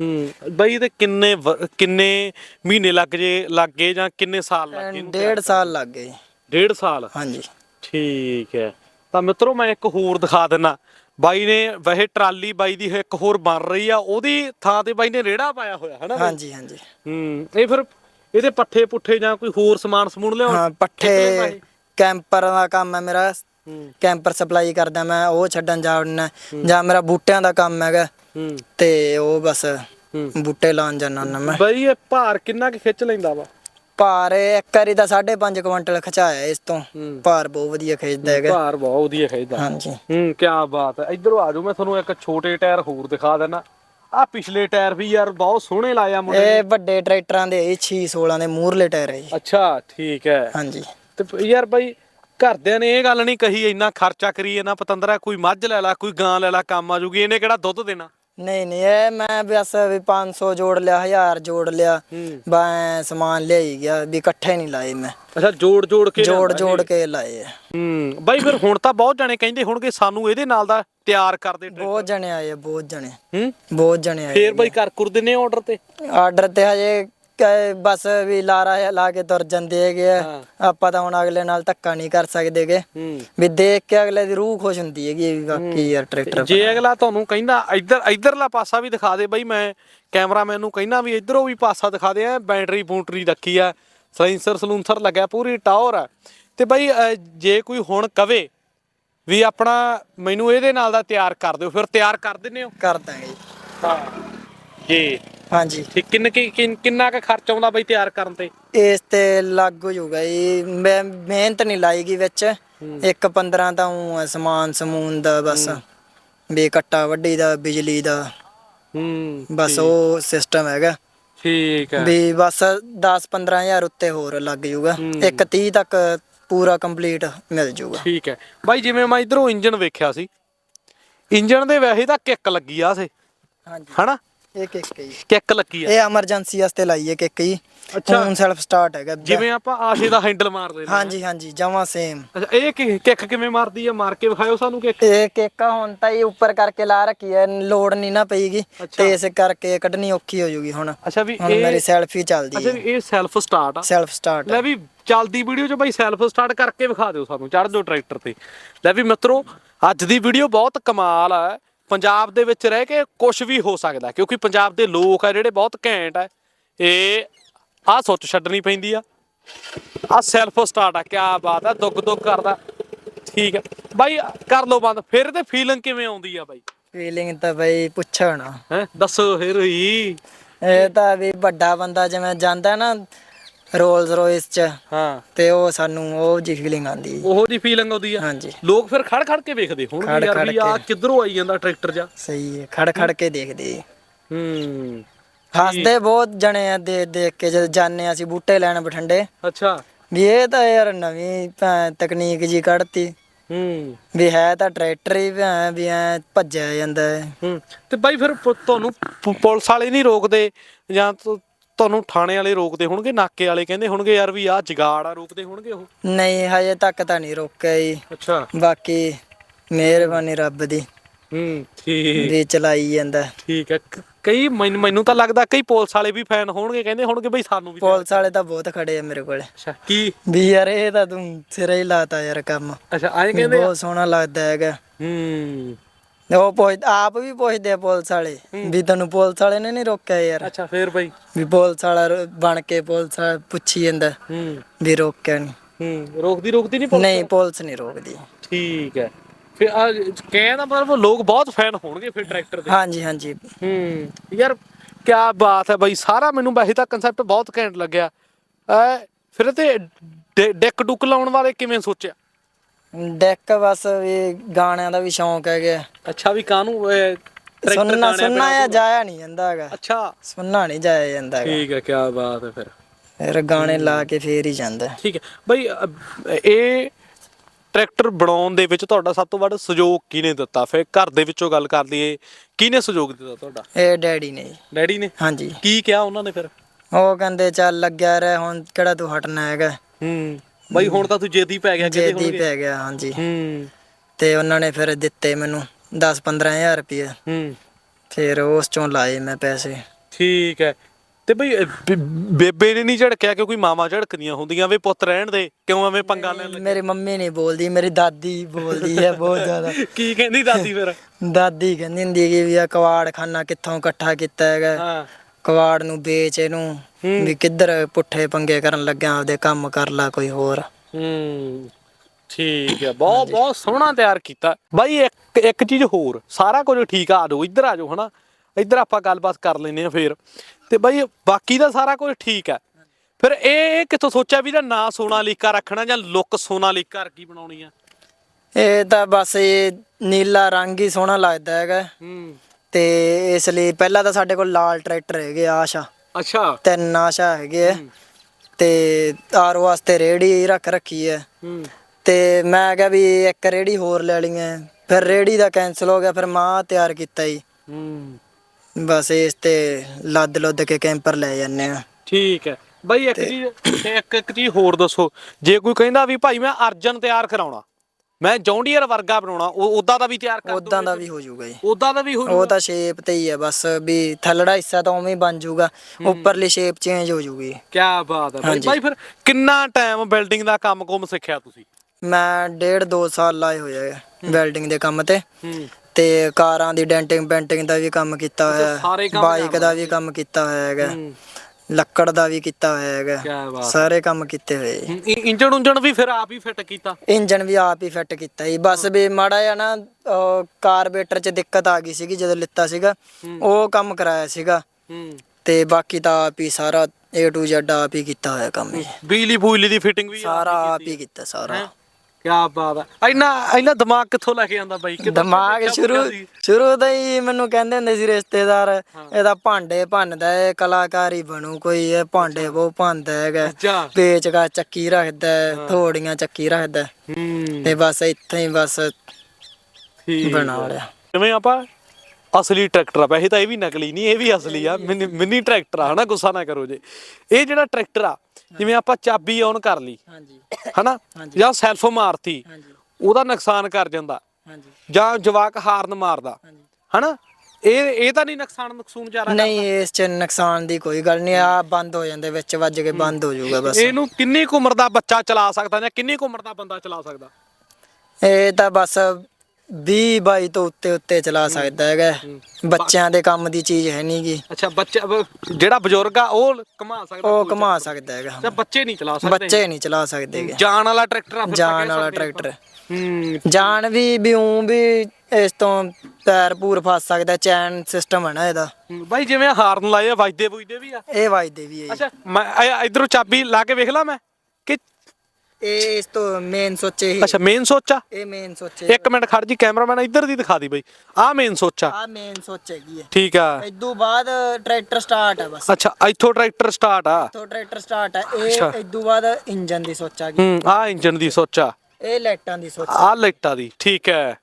ਹੂੰ ਬਈ ਤੇ ਕਿੰਨੇ ਵ- ਕਿੰਨੇ ਮਹੀਨੇ ਲੱਗ ਜੇ ਲੱਗੇ ਜਾਂ ਕਿੰਨੇ ਸਾਲ ਲੱਗੇ ਇਹਨੂੰ ਡੇਢ ਸਾਲ ਲੱਗ ਗਏ। ਡੇਢ ਸਾਲ? ਹਾਂਜੀ। ਠੀਕ ਹੈ। ਤਾਂ ਮਿੱਤਰੋ ਮੈਂ ਇੱਕ ਹੋਰ ਦਿਖਾ ਦਿੰਨਾ। ਬਾਈ ਨੇ ਵੈਸੇ ਟਰਾਲੀ ਬਾਈ ਦੀ ਇੱਕ ਹੋਰ ਬਣ ਰਹੀ ਆ ਉਹਦੀ ਥਾਂ ਤੇ ਬਾਈ ਨੇ ਰੇੜਾ ਪਾਇਆ ਹੋਇਆ ਹੈ ਨਾ ਹਾਂਜੀ ਹਾਂਜੀ। ਹੂੰ ਇਹ ਫਿਰ ਇਹਦੇ ਪੱਠੇ ਪੁੱਠੇ ਜਾਂ ਕੋਈ ਹੋਰ ਸਮਾਨ ਸਮੂਨ ਲਿਆਉਣ? ਹਾਂ ਪੱਠੇ ਕੈਂਪਰ ਦਾ ਕੰਮ ਹੈ ਮੇਰਾ ਕੈਂਪਰ ਸਪਲਾਈ ਕਰਦਾ ਮੈਂ ਉਹ ਛੱਡਣ ਜਾਣਾ ਜਾਂ ਮੇਰਾ ਬੂਟਿਆਂ ਦਾ ਕੰਮ ਹੈਗਾ। ਤੇ ਉਹ ਬਸ ਬੂਟੇ ਲਾਉਣ ਜਾਣਾ ਹੁੰਦਾ ਮੈਂ। ਬਾਈ ਇਹ ਭਾਰ ਕਿੰਨਾ ਕੁ ਖਿੱਚ ਲੈਂਦਾ ਵਾ? ਭਾਰ ਇੱਕ ਵਾਰੀ ਤਾਂ 5.5 ਕੁਇੰਟਲ ਖਚਾਇਆ ਇਸ ਤੋਂ। ਭਾਰ ਬਹੁਤ ਵਧੀਆ ਖਿੱਚਦਾ ਹੈਗਾ। ਭਾਰ ਬਹੁਤ ਵਧੀਆ ਖਿੱਚਦਾ। ਹਾਂਜੀ। ਹੂੰ ਕੀ ਬਾਤ ਹੈ। ਇਧਰੋਂ ਆ ਜਾਓ ਮੈਂ ਤੁਹਾਨੂੰ ਇੱਕ ਛੋਟੇ ਟਾਇਰ ਹੋਰ ਦਿਖਾ ਦਿੰਨਾ ਆ ਪਿਛਲੇ ਟਾਇਰ ਵੀ ਯਾਰ ਬਹੁਤ ਸੋਹਣੇ ਲਾਇਆ ਮੁੰਡੇ ਇਹ ਵੱਡੇ ਟਰੈਕਟਰਾਂ ਦੇ ਇਹ 6 16 ਦੇ ਮੂਰਲੇ ਟਾਇਰ ਹੈ ਜੀ। ਅੱਛਾ ਠੀਕ ਹੈ। ਹਾਂਜੀ। ਤੇ ਯਾਰ ਬਾਈ ਘਰਦਿਆਂ ਨੇ ਇਹ ਗੱਲ ਨਹੀਂ ਕਹੀ ਇੰਨਾ ਖਰਚਾ ਕਰੀ ਇਹਨਾਂ ਪਤੰਦਰਾ ਕੋਈ ਮੱਝ ਲੈ ਲਾ ਕੋਈ ਗਾਂ ਲੈ ਲਾ ਕੰਮ ਆ ਜੂਗੀ ਇਹਨੇ ਕਿਹੜਾ ਦੁੱਧ ਦੇਣਾ? ਨਹੀਂ ਨਹੀਂ ਇਹ ਮੈਂ ਬਸ ਵੀ 500 ਜੋੜ ਲਿਆ 1000 ਜੋੜ ਲਿਆ ਬਾ ਸਮਾਨ ਲਿਆਈ ਗਿਆ ਵੀ ਇਕੱਠੇ ਨਹੀਂ ਲਾਏ ਮੈਂ। ਅੱਛਾ ਜੋੜ ਜੋੜ ਕੇ ਜੋੜ ਜੋੜ। ਕੇ ਲਾਏ ਹੂੰ ਬਾਈ ਫਿਰ ਹੁਣ ਤਾਂ ਬਹੁਤ ਜਣੇ ਕਹਿੰਦੇ ਹੋਣਗੇ ਸਾਨੂੰ ਇਹਦੇ ਨਾਲ ਦਾ ਤਿਆਰ ਕਰ ਦੇ ਬਹੁਤ ਜਣੇ ਆਏ ਬਹੁਤ ਜਣੇ। ਹੂੰ? ਬਹੁਤ ਜਣੇ ਆਏ ਫੇਰ ਬਾਈ ਕਰ ਕੁਰ ਦਿੰਨੇ ਆਰਡਰ ਤੇ? ਆਰਡਰ ਤੇ ਹਜੇ ਕ- ਬਸ ਵੀ ਲਾਰਾ ਜਿਹਾ ਲਾ ਕੇ ਤੁਰ ਜਾਂਦੇ ਹੈਗੇ ਆ। ਆਪਾਂ ਤਾਂ ਹੁਣ ਅਗਲੇ ਨਾਲ ਧੱਕਾ ਨਹੀਂ ਕਰ ਸਕਦੇਗੇ ਵੀ ਦੇਖ ਕੇ ਅਗਲੇ ਦੀ ਰੂਹ ਖੁਸ਼ ਹੁੰਦੀ ਹੈਗੀ ਵੀ ਵਾਕਈ ਯਾਰ ਟਰੈਕਟਰ ਜੇ ਅਗਲਾ ਤੁਹਾਨੂੰ ਕਹਿੰਦਾ ਇੱਧਰ ਇੱਧਰਲਾ ਪਾਸਾ ਵੀ ਦਿਖਾ ਦੇ ਬਾਈ ਮੈਂ। ਕੈਮਰਾਮੈਨ ਨੂੰ ਕਹਿੰਦਾ ਵੀ ਇੱਧਰੋਂ ਵੀ ਪਾਸਾ ਦਿਖਾ ਦੇ ਆ ਬੈਟਰੀ ਬੂਟਰੀ ਰੱਖੀ ਆ। ਸਲੈਂਸਰ ਸਲੂਨਸਰ ਲੱਗਿਆ ਪੂਰੀ ਟਾਵਰ ਆ। ਤੇ ਬਾਈ ਅਹ, ਜੇ ਕੋਈ ਹੁਣ ਕਵੇ ਵੀ ਆਪਣਾ ਮੈਨੂੰ ਇਹਦੇ ਨਾਲ ਦਾ ਤਿਆਰ ਕਰ ਦਿਓ ਫਿਰ ਤਿਆਰ ਕਰ ਦਿੰਨੇ ਹੋ? ਕਰ ਦਾਂਗੇ। ਜੀ। ਹਾਂ। ਜੀ। ਹਾਂਜੀ। ਠੀਕ ਕਿੰਨ ਕੀ- ਕਿੰਨ- ਕਿੰਨਾ ਕੁ ਖਰਚ ਆਉਂਦਾ ਬਾਈ ਤਿਆਰ ਕਰਨ ਤੇ? ਇਸ ਤੇ ਲੱਗ ਹੋ ਜਾਊਗਾ ਜੀ। ਮੈਂ ਮਿਹਨਤ ਨਹੀਂ ਲਾਏਗੀ ਵਿੱਚ। ਇੱਕ 15 ਤਾਂ ਊਂ ਆ ਸਮਾਨ ਸਮੂਨ ਦਾ ਬਸ। ਵੀ ਕੱਟਾ ਵੱਡੀ ਦਾ ਬਿਜਲੀ ਦਾ। ਹੂੰ ਬਸ ਉਹ ਸਿਸਟਮ ਹੈਗਾ। ਠੀਕ ਹੈ। ਵੀ ਬਸ 10 15000 ਉੱਤੇ ਹੋਰ ਲੱਗ ਜਾਊਗਾ ਇੱਕ 30 ਤੱਕ ਪੂਰਾ ਕੰਪਲੀਟ ਮਿਲ ਜਾਊਗਾ ਠੀਕ ਹੈ। ਬਾਈ ਜਿਵੇਂ ਮੈਂ ਇਧਰੋਂ ਇੰਜਨ ਵੇਖਿਆ ਸੀ। ਇੰਜਨ ਦੇ ਵੈਸੇ ਤਾਂ ਕਿੱਕ ਲੱਗੀ ਆ ਸੇ। ਹਾਂਜੀ। ਹਨਾ? ਇੱਕ ਇੱਕ ਜੀ। ਕਿੱਕ ਲੱਗੀ ਆ। ਇਹ ਐਮਰਜੈਂਸੀ ਵਾਸਤੇ ਲਾਈ ਹੈ ਕਿੱਕ ਜੀ। ਅੱਛਾ। ਹੁਣ ਸੈਲਫ ਸਟਾਰਟ ਹੈਗਾ ਜਿਵੇਂ ਆਪਾਂ ਆਸ਼ੇ ਦਾ ਹੈਂਡਲ ਮਾਰ ਲੈਂਦੇ ਹਾਂ। ਹਾਂਜੀ ਹਾਂਜੀ ਜਮਾ ਸੇਮ ਅੱਛਾ ਇਹ ਕਿ- ਕਿੱਕ ਕਿਵੇਂ ਮਾਰਦੀ ਆ? ਮਾਰ ਕੇ ਵਿਖਾਇਓ ਸਾਨੂੰ ਕਿੱਕ। ਇਹ ਕੇਕਾ ਹੁਣ ਤਾਂ ਇਹ ਉੱਪਰ ਕਰਕੇ ਲਾ ਰੱਖੀ ਹੈ ਲੋਡ ਨਹੀਂ ਨਾ ਪਈਗੀ। ਅੱਛਾ। ਤੇ ਇਸ ਕਰਕੇ ਕੱਢਣੀ ਔਖੀ ਹੋ ਜੂਗੀ ਹੁਣ। ਅੱਛਾ ਵੀ ਹੁਣ ਇਹ ਮੇਰੀ ਸੈਲਫ ਹੀ ਚੱਲਦੀ ਅੱਛਾ ਹੈ ਵੀ ਇਹ ਸੈਲਫ ਸਟਾਰਟ ਆ। ਸੈਲਫ ਸਟਾਰਟ ਲੈ ਵੀ ਚੱਲਦੀ ਵੀਡੀਓ 'ਚ ਬਾਈ ਸੈਲਫ ਸਟਾਰਟ ਕਰਕੇ ਵਿਖਾ ਦਿਓ ਸਾਨੂੰ ਚੜ੍ਹ ਦਿਓ ਟਰੈਕਟਰ ਤੇ। ਲੈ ਵੀ ਮਿੱਤਰੋ ਅੱਜ ਦੀ ਵੀਡੀਓ ਬਹੁਤ ਕਮਾਲ ਆ। ਪੰਜਾਬ ਦੇ ਵਿੱਚ ਰਹਿ ਕੇ ਕੁਝ ਵੀ ਹੋ ਸਕਦਾ ਕਿਉਂਕਿ ਪੰਜਾਬ ਦੇ ਲੋਕ ਆ ਜਿਹੜੇ ਬਹੁਤ ਘੈਂਟ ਆ। ਇਹ ਆਹ ਸੁੱਚ ਛੱਡਣੀ ਪੈਂਦੀ ਆ। ਆਹ ਸੈਲਫ ਸਟਾਰਟ ਆ ਕੀ ਬਾਤ ਆ ਦੁੱਗ ਦੁੱਗ ਕਰਦਾ। ਠੀਕ ਆ। ਬਾਈ ਕਰ ਲਓ ਬੰਦ ਫਿਰ ਤੇ ਫੀਲਿੰਗ ਕਿਵੇਂ ਆਉਂਦੀ ਆ ਬਾਈ? ਫੀਲਿੰਗ ਤਾਂ ਬਈ ਪੁੱਛੋ ਨਾ। ਹੈ ਦੱਸੋ ਫਿਰ ਹੀ ਇਹ ਤਾਂ ਵੀ ਵੱਡਾ ਬੰਦਾ ਜਿਵੇਂ ਜਾਂਦਾ ਨਾ ਰੋਲਸ ਰੋਇਸ ਚ। ਹਾਂ। ਤੇ ਉਹ ਸਾਨੂੰ ਉਹ ਜੀ ਫੀਲਿੰਗ ਆਉਂਦੀ ਹੈ ਉਹੋ ਜੀ ਫੀਲਿੰਗ ਆਉਂਦੀ ਆ। ਹਾਂਜੀ। ਲੋਕ ਫਿਰ ਖੜ ਖੜ ਕੇ ਵੇਖਦੇ ਹੁਣ ਖੜ ਯਾਰ ਖੜ ਵੀ ਆ ਕੇ। ਕਿੱਧਰੋਂ ਆਈ ਜਾਂਦਾ ਟਰੈਕਟਰ ਜਾ। ਸਹੀ ਹੈ ਖੜ ਖੜ ਕੇ ਦੇਖਦੇ ਜੀ। ਹੂੰ। ਹੱਸਦੇ ਬਹੁਤ ਜਣੇ ਆ ਦੇਖ ਦੇਖ ਕੇ ਜਦ ਹਾਂ ਅਸੀਂ ਬੂਟੇ ਲੈਣ ਬਠੰਡੇ। ਅੱਛਾ। ਵੀ ਇਹ ਤਾਂ ਯਾਰ ਨਵੀਂ ਤਕਨੀਕ ਜੀ ਕੱਢਤੀ। ਹੂੰ। ਵੀ ਹੈ ਤਾਂ ਟਰੈਕਟਰ ਹੀ ਭੈਂ ਵੀ ਐ ਭੱਜਿਆ ਜਾਂਦਾ ਹੈ। ਹੂੰ। ਤੇ ਬਾਈ ਫਿਰ ਪ- ਤੁਹਾਨੂੰ ਪ- ਪੁਲਿਸ ਵਾਲੇ ਨਹੀਂ ਰੋਕਦੇ ਜਾਂ ਤੁ- ਤੁਹਾਨੂੰ ਥਾਣੇ ਵਾਲੇ ਰੋਕਦੇ ਹੋਣਗੇ ਨਾਕੇ ਵਾਲੇ ਕਹਿੰਦੇ ਹੋਣਗੇ ਯਾਰ ਵੀ ਆਹ ਜਗਾੜ ਆ ਰੋਕਦੇ ਹੋਣਗੇ ਉਹ? ਨਹੀਂ ਹਜੇ ਤੱਕ ਤਾਂ ਨਹੀਂ ਰੋਕਿਆ ਜੀ। ਅੱਛਾ। ਬਾਕੀ ਮਿਹਰਬਾਨੀ ਰੱਬ ਦੀ ਹੂੰ ਠੀਕ। ਵੀ ਚਲਾਈ ਜਾਂਦਾ। ਠੀਕ ਹੈ। ਕ- ਕਈ ਮੈਨੂੰ ਮੈਨੂੰ ਤਾਂ ਲੱਗਦਾ ਕਈ ਪੁਲਿਸ ਵਾਲੇ ਵੀ ਫੈਨ ਹੋਣਗੇ ਕਹਿੰਦੇ ਹੋਣਗੇ ਬਈ ਸਾਨੂੰ ਵੀ ਪੁਲਿਸ ਵਾਲੇ ਤਾਂ ਬਹੁਤ ਖੜੇ ਆ ਮੇਰੇ ਕੋਲੇ। ਅੱਛਾ ਕੀ? ਵੀ ਯਾਰ ਇਹ ਤਾਂ ਤੂੰ ਸਿਰੇ ਹੀ ਲਾਤਾ ਯਾਰ ਕੰਮ। ਅੱਛਾ ਆਏ ਕਹਿੰਦੇ ਆ? ਬਹੁਤ ਸੋਹਣਾ ਲੱਗਦਾ ਹੈਗਾ। ਹੂੰ। ਉਹ ਪੁੱਛ ਆਪ ਵੀ ਪੁੱਛਦੇ ਆ ਪੁਲਿਸ ਵਾਲੇ ਵੀ ਤੈਨੂੰ ਪੁਲਿਸ ਵਾਲੇ ਨੇ ਨਹੀਂ ਰੋਕਿਆ ਯਾਰ। ਅੱਛਾ ਫੇਰ ਬਾਈ? ਵੀ ਪੁਲਿਸ ਵਾਲਾ ਰੋ- ਬਣ ਕੇ ਪੁਲਿਸ ਵਾਲਾ ਪੁੱਛੀ ਜਾਂਦਾ ਹੂੰ। ਵੀ ਰੋਕਿਆ ਨਹੀਂ ਹੂੰ ਰੋਕਦੀ ਰੋਕਦੀ ਨਹੀਂ ਪੁਲਿਸ? ਨਹੀਂ ਪੁਲਿਸ ਨਹੀਂ ਰੋਕਦੀ। ਠੀਕ ਹੈ। ਫਿਰ ਆ ਕਹਿਣ ਦਾ ਮਤਲਬ ਲੋਕ ਬਹੁਤ ਫੈਨ ਹੋਣਗੇ ਫਿਰ ਟਰੈਕਟਰ ਦੇ। ਹਾਂਜੀ ਹਾਂਜੀ। ਹੂੰ ਯਾਰ ਕੀ ਬਾਤ ਹੈ ਬਾਈ ਸਾਰਾ ਮੈਨੂੰ ਵੈਸੇ ਤਾਂ ਕਨਸੈਪਟ ਬਹੁਤ ਘੈਂਟ ਲੱਗਿਆ। ਐ ਫਿਰ ਤੇ ਡੇ- ਡੈਕ ਡੁੱਕ ਲਾਉਣ ਵਾਲੇ ਕਿਵੇਂ ਸੋਚਿਆ? ਡੈਕ ਬਸ ਵੀ ਗਾਣਿਆਂ ਦਾ ਵੀ ਸ਼ੌਂਕ ਹੈਗਾ। ਅੱਛਾ ਵੀ ਕਾਹਨੂੰ ਟਰੈਕਟਰ ਸੁਣਨਾ ਸੁਣਨਾ ਆ ਜਾਇਆ ਨਹੀਂ ਜਾਂਦਾ ਹੈਗਾ। ਅੱਛਾ। ਸੁਣਨਾ ਨਹੀਂ ਜਾਇਆ ਜਾਂਦਾ ਹੈਗਾ। ਠੀਕ ਹੈ ਕੀ ਬਾਤ ਹੈ ਫਿਰ। ਫਿਰ ਗਾਣੇ ਲਾ ਕੇ ਫੇਰ ਹੀ ਜਾਂਦਾ। ਠੀਕ ਹੈ। ਬਈ ਅ, ਇਹ ਟਰੈਕਟਰ ਬਣਾਉਣ ਦੇ ਵਿੱਚ ਤੁਹਾਡਾ ਸਭ ਤੋਂ ਵੱਧ ਸਹਿਯੋਗ ਕਿਹਨੇ ਦਿੱਤਾ? ਫਿਰ ਘਰ ਦੇ ਵਿੱਚੋਂ ਗੱਲ ਕਰ ਲਈਏ ਕਿਹਨੇ ਸਹਿਯੋਗ ਦਿੱਤਾ ਤੁਹਾਡਾ? ਇਹ ਡੈਡੀ ਨੇ ਜੀ। ਡੈਡੀ ਨੇ? ਹਾਂਜੀ। ਕੀ ਕਿਹਾ ਉਹਨਾਂ ਨੇ ਫਿਰ? ਉਹ ਕਹਿੰਦੇ ਚੱਲ ਲੱਗਿਆ ਰਹਿ ਹੁਣ ਕਿਹੜਾ ਤੂੰ ਹਟਣਾ ਹੈਗਾ। ਹੂੰ। ਬਈ ਹੁਣ ਤਾਂ ਤੂੰ ਜੇਦੀ ਪੈ ਗਿਆ ਕਿਤੇ ਜੇਦੀ ਪੈ ਗਿਆ ਹਾਂਜੀ। ਹੂੰ। ਤੇ ਉਹਨਾਂ ਨੇ ਫਿਰ ਦਿੱਤੇ ਮੈਨੂੰ 10 15000 ਰੁਪਏ ਹੂੰ। ਫਿਰ ਉਸ ਚੋਂ ਲਾਏ ਮੈਂ ਪੈਸੇ। ਠੀਕ ਹੈ ਤੇ ਬਈ ਬੇਬੇ ਨੇ ਨਹੀਂ ਝੜਕਿਆ ਕਿਉਂਕਿ ਮਾਮਾ ਝੜਕਦੀਆਂ ਹੁੰਦੀਆਂ ਵੀ ਪੁੱਤ ਰਹਿਣ ਦੇ ਕਿਉਂ ਐਵੇਂ ਪੰਗਾ ਲੈਣ ਲੱਗੇ? ਮੇਰੀ ਮੰਮੀ ਨਹੀਂ ਬੋਲਦੀ ਮੇਰੀ ਦਾਦੀ ਬੋਲਦੀ ਹੈ ਬਹੁਤ ਜ਼ਿਆਦਾ। ਕੀ ਕਹਿੰਦੀ ਦਾਦੀ ਫਿਰ? ਦਾਦੀ ਕਹਿੰਦੀ ਹੁੰਦੀ ਕਿ ਵੀ ਆ ਕਵਾੜ ਖਾਨਾ ਕਿੱਥੋਂ ਇਕੱਠਾ ਕੀਤਾ ਹੈਗਾ। ਹਾਂ। ਕਵਾੜ ਨੂੰ ਵੇਚ ਇਹਨੂੰ ਵੀ ਕਿੱਧਰ ਪੁੱਠੇ ਪੰਗੇ ਕਰਨ ਲੱਗਿਆ ਆਪਦੇ ਕੰਮ ਕਰ ਲਾ ਕੋਈ ਹੋਰ। ਹੂੰ ਠੀਕ ਹੈ ਬਹੁਤ ਬਹੁਤ ਸੋਹਣਾ ਤਿਆਰ ਕੀਤਾ। ਬਾਈ ਇੱਕ ਇੱਕ ਚੀਜ਼ ਹੋਰ ਸਾਰਾ ਕੁਝ ਠੀਕ ਆ ਜਾਓ ਇੱਧਰ ਆ ਜਾਓ ਹਨਾ। ਇੱਧਰ ਆਪਾਂ ਗੱਲਬਾਤ ਕਰ ਲੈਨੇ ਆ ਫੇਰ। ਤੇ ਬਾਈ ਬਾਕੀ ਦਾ ਸਾਰਾ ਕੁਝ ਠੀਕ ਹੈ ਫਿਰ ਇਹ ਇਹ ਕਿੱਥੋਂ ਸੋਚਿਆ ਵੀ ਇਹਦਾ ਨਾਂ ਸੋਨਾਲੀਕਾ ਰੱਖਣਾ ਜਾਂ ਲੁੱਕ ਸੋਨਾਲੀਕਾ ਕੀ ਬਣਾਉਣੀ ਆ? ਇਹ ਤਾਂ ਬਸ ਇਹ ਨੀਲਾ ਰੰਗ ਹੀ ਸੋਹਣਾ ਲੱਗਦਾ ਹੈਗਾ। ਹੂੰ। ਤੇ ਇਸ ਲਈ ਪਹਿਲਾਂ ਤਾਂ ਸਾਡੇ ਕੋਲ ਲਾਲ ਟਰੈਕਟਰ ਹੈਗੇ ਆਸ਼ਾ। ਅੱਛਾ। ਤਿੰਨ ਆਸ਼ਾ ਹੈਗੇ ਆ। ਤੇ ਆਰੋ ਵਾਸਤੇ ਰੇੜੀ ਰੱਖ ਰੱਖੀ ਹੈ। ਤੇ ਮੈਂ ਕਿਹਾ ਵੀ ਇੱਕ ਰੇੜੀ ਹੋਰ ਲੈ ਲਈਏ। ਫਿਰ ਰੇੜੀ ਦਾ ਕੈਨਸਲ ਹੋ ਗਿਆ ਫਿਰ ਮਾਂ ਤਿਆਰ ਕੀਤਾ ਜੀ। ਹੂੰ। ਬਸ ਇਸ ਤੇ ਲੱਦ ਲੁੱਦ ਕੇ ਕੈਂਪਰ ਲੈ ਜਾਂਦੇ ਆ। ਠੀਕ ਹੈ। ਬਾਈ ਇੱਕ ਚੀਜ਼ ਇੱਕ ਇੱਕ ਚੀਜ਼ ਹੋਰ ਦੱਸੋ। ਜੇ ਕੋਈ ਕਹਿੰਦਾ ਵੀ ਭਾਈ ਮੈਂ ਅਰਜਨ ਤਿਆਰ ਕਰਾਉਣਾ ਮੈਂ ਜੌਂਡੀਅਰ ਵਰਗਾ ਬਣਾਉਣਾ ਉਹ ਉਦਾਂ ਦਾ ਵੀ ਤਿਆਰ ਕਰ ਉਦਾਂ ਦਾ ਵੀ ਹੋ ਜਾਊਗਾ ਜੀ। ਉਦਾਂ ਦਾ ਵੀ ਹੋ ਉਹ ਤਾਂ ਸ਼ੇਪ ਤੇ ਹੀ ਹੈ ਬਸ ਵੀ ਥੱਲੜਾ ਹਿੱਸਾ ਤਾਂ ਉਵੇਂ ਹੀ ਬਣ ਜਾਊਗਾ ਉੱਪਰਲੀ ਸ਼ੇਪ ਚੇਂਜ ਹੋ ਜਾਊਗੀ। ਕੀ ਬਾਤ ਹੈ। ਹਾਂਜੀ। ਬਾਈ ਫਿਰ ਕਿੰਨਾ ਟਾਈਮ ਬਿਲਡਿੰਗ ਦਾ ਕੰਮ ਕੁਮ ਸਿੱਖਿਆ ਤੁਸੀਂ? ਮੈਂ ਡੇਢ ਦੋ ਸਾਲ ਲਾਏ ਹੋਏ ਆ ਵੈਲਡਿੰਗ ਦੇ ਕੰਮ ਤੇ। ਹੂੰ। ਤੇ ਕਾਰਾਂ ਦੀ ਡੈਂਟਿੰਗ ਪੈਂਟਿੰਗ ਦਾ ਵੀ ਕੰਮ ਕੀਤਾ ਹੋਇਆ ਸਾਰੇ ਹੈ ਕੰਮ ਬਾਈਕ ਦਾ ਵੀ ਕੰਮ ਕੀਤਾ ਹੋਇਆ ਹੈਗਾ। ਲੱਕੜ ਦਾ ਵੀ ਕੀਤਾ ਹੋਇਆ ਹੈਗਾ। ਬਾਤ। ਸਾਰੇ ਕੰਮ ਕੀਤੇ ਹੋਏ ਜੀ। ਇੰਜਣ ਉਂਜਣ ਵੀ ਫਿਰ ਆਪ ਹੀ ਫਿੱਟ ਕੀਤਾ? ਇੰਜਨ ਵੀ ਆਪ ਹੀ ਫਿੱਟ ਕੀਤਾ ਜੀ। ਬਸ ਵੀ ਮਾੜਾ ਜਿਹਾ ਨਾ ਕਾਰਬੇਟਰ 'ਚ ਦਿੱਕਤ ਆ ਗਈ ਸੀਗੀ ਜਦੋਂ ਲਿੱਤਾ ਸੀਗਾ। ਉਹ ਕੰਮ ਕਰਾਇਆ ਸੀਗਾ। ਹੂੰ। ਤੇ ਬਾਕੀ ਤਾਂ ਆਪ ਹੀ ਸਾਰਾ A to Z ਆਪ ਹੀ ਕੀਤਾ ਹੋਇਆ ਕੰਮ ਜੀ। ਬਿਜਲੀ ਬੁਜਲੀ ਦੀ ਫਿਟਿੰਗ ਵੀ ਸਾਰਾ ਆਪ ਹੀ ਕੀਤਾ ਸਾਰਾ। ਕੀ ਬਾਤ ਹੈ ਇੰਨਾ ਇੰਨਾ ਦਿਮਾਗ ਕਿੱਥੋਂ ਲੈ ਕੇ ਆਂਦਾ ਬਾਈ? ਦਿਮਾਗ ਸ਼ੁਰੂ? ਸ਼ੁਰੂ ਤੋਂ ਹੀ ਮੈਨੂੰ ਕਹਿੰਦੇ ਹੁੰਦੇ ਸੀ ਰਿਸ਼ਤੇਦਾਰ ਇਹਦਾ ਭਾਂਡੇ ਭੰਨਦਾ ਹੈ ਕਲਾਕਾਰੀ ਬਣੂ ਕੋਈ ਇਹ ਭਾਂਡੇ ਬਹੁਤ ਭੰਨਦਾ ਹੈਗਾ ਅੱਛਾ। ਵੇਚ ਕਾ ਚੱਕੀ ਰੱਖਦਾ ਥੋੜੀਆਂ ਚੱਕੀ ਰੱਖਦਾ ਤੇ ਬਸ ਇੱਥੇ ਹੀ ਬਸ ਠੀਕ ਬਣਾ ਲਿਆ। ਜਿਵੇਂ ਆਪਾਂ? ਅਸਲੀ ਟਰੈਕਟਰ ਆ। ਵੈਸੇ ਤਾਂ ਇਹ ਵੀ ਨਕਲੀ ਨਹੀਂ ਇਹ ਵੀ ਅਸਲੀ ਆ। ਮਿੰਨੀ ਟਰੈਕਟਰ ਆ। ਹਨਾ ਗੁੱਸਾ ਨਾ ਕਰੋ ਜੇ। ਇਹ ਜਿਹੜਾ ਟਰੈਕਟਰ ਆ ਜਿਵੇਂ ਆਪਾਂ ਚਾਬੀ ਔਨ ਕਰ ਲਈ ਹਾਂਜੀ। ਹਨਾ? ਜਾਂ ਸੈਲਫ ਮਾਰਤੀ ਹਾਂਜੀ। ਉਹਦਾ ਨੁਕਸਾਨ ਕਰ ਜਾਂਦਾ। ਹਾਂਜੀ। ਜਾਂ ਜਵਾਕ ਹਾਰਨ ਮਾਰਦਾ। ਹਾਂਜੀ। ਹਨਾ? ਇਹ ਇਹ ਤਾਂ ਨਹੀਂ ਨੁਕਸਾਨ ਨੁਕਸੂਨ ਜਾ ਰਿਹਾ ਨਹੀਂ ਇਸ ਚ ਨੁਕਸਾਨ ਦੀ ਕੋਈ ਗੱਲ ਨਹੀਂ। ਆ ਬੰਦ ਹੋ ਜਾਂਦੇ ਵਿੱਚ ਵੱਜ ਕੇ ਬੰਦ ਹੋ ਜਾਊਗਾ ਬਸ। ਇਹਨੂੰ ਕਿੰਨੀ ਕੁ ਉਮਰ ਦਾ ਬੱਚਾ ਚਲਾ ਸਕਦਾ ਜਾਂ ਕਿੰਨੀ ਕੁ ਉਮਰ ਦਾ ਬੰਦਾ ਚਲਾ ਸਕਦਾ? ਇਹ ਤਾਂ ਬਸ 20 22 ਤੋਂ ਉੱਤੇ ਉੱਤੇ ਚਲਾ ਸਕਦਾ ਹੈਗਾ। ਬੱਚਿਆਂ ਦੇ ਕੰਮ ਦੀ ਚੀਜ਼ ਹੈ ਨਹੀਂ ਗੀ ਅੱਛਾ ਬੱਚਾ ਬ- ਜਿਹੜਾ ਬਜ਼ੁਰਗ ਆ ਉਹ ਕਮਾ ਸਕਦਾ ਉਹ ਘੁਮਾ ਸਕਦਾ ਹੈਗਾ ਤੇ ਬੱਚੇ ਨਹੀਂ ਚਲਾ ਸਕਦੇ। ਬੱਚੇ ਨਹੀਂ ਚਲਾ ਸਕਦੇ ਹੈਗੇ। ਜਾਨ ਵਾਲਾ ਟਰੈਕਟਰ ਆ ਫਿਰ ਕਹਿ ਵਾਲਾ ਸਕਦੇ। ਟਰੈਕਟਰ। ਹੂੰ। ਜਾਨ ਵੀ ਵੀ ਊਂ ਵੀ ਇਸ ਤੋਂ ਪੈਰ ਪੂਰ ਫਸ ਸਕਦਾ ਚੈਨ ਸਿਸਟਮ ਹੈ ਨਾ ਇਹਦਾ। ਬਾਈ ਜਿਵੇਂ ਹਾਰਨ ਲਾਏ ਆ ਵੱਜਦੇ ਵੁਜਦੇ ਵੀ ਆ। ਇਹ ਵੱਜਦੇ ਵੀ ਹੈ ਜੀ। ਅੱਛਾ ਮੈਂ ਇਧਰੋਂ ਚਾਬੀ ਲਾ ਕੇ ਵੇਖ ਲਾ ਮੈਂ ਕਿ ਇਹ ਇਸ ਤੋਂ ਮੇਨ ਸੋਚੇ ਹੀ। ਅੱਛਾ ਮੇਨ ਸੋਚਾ? ਇਹ ਮੇਨ ਸੋਚੇ ਇੱਕ ਮਿੰਟ ਖੜ ਜੀ ਕੈਮਰਾਮੈਨ ਇੱਧਰ ਦੀ ਦਿਖਾ ਦੀ ਬਈ। ਆਹ ਮੇਨ ਸੋਚਾ। ਆ ਮੇਨ ਸੋਚ ਹੈਗੀ ਹੈ। ਠੀਕ ਆ। ਇਦੋਂ ਬਾਅਦ ਟਰੈਕਟਰ ਸਟਾਰਟ ਹੈ ਬਸ। ਅੱਛਾ ਇੱਥੋਂ ਟਰੈਕਟਰ ਸਟਾਰਟ ਆ। ਤੋਂ ਟਰੈਕਟਰ ਸਟਾਰਟ ਹੈ ਅੱਛਾ। ਇਹ ਇਦੋਂ ਬਾਅਦ ਇੰਜਨ ਦੀ ਸੋਚ ਆ ਗਈ। ਹੂੰ ਆਹ ਇੰਜਨ ਦੀ ਸੋਚਾ ਇਹ ਲਾਈਟਾਂ ਦੀ ਸੋਚ ਆਹ ਲਾਈਟਾਂ ਦੀ ਠੀਕ ਹੈ।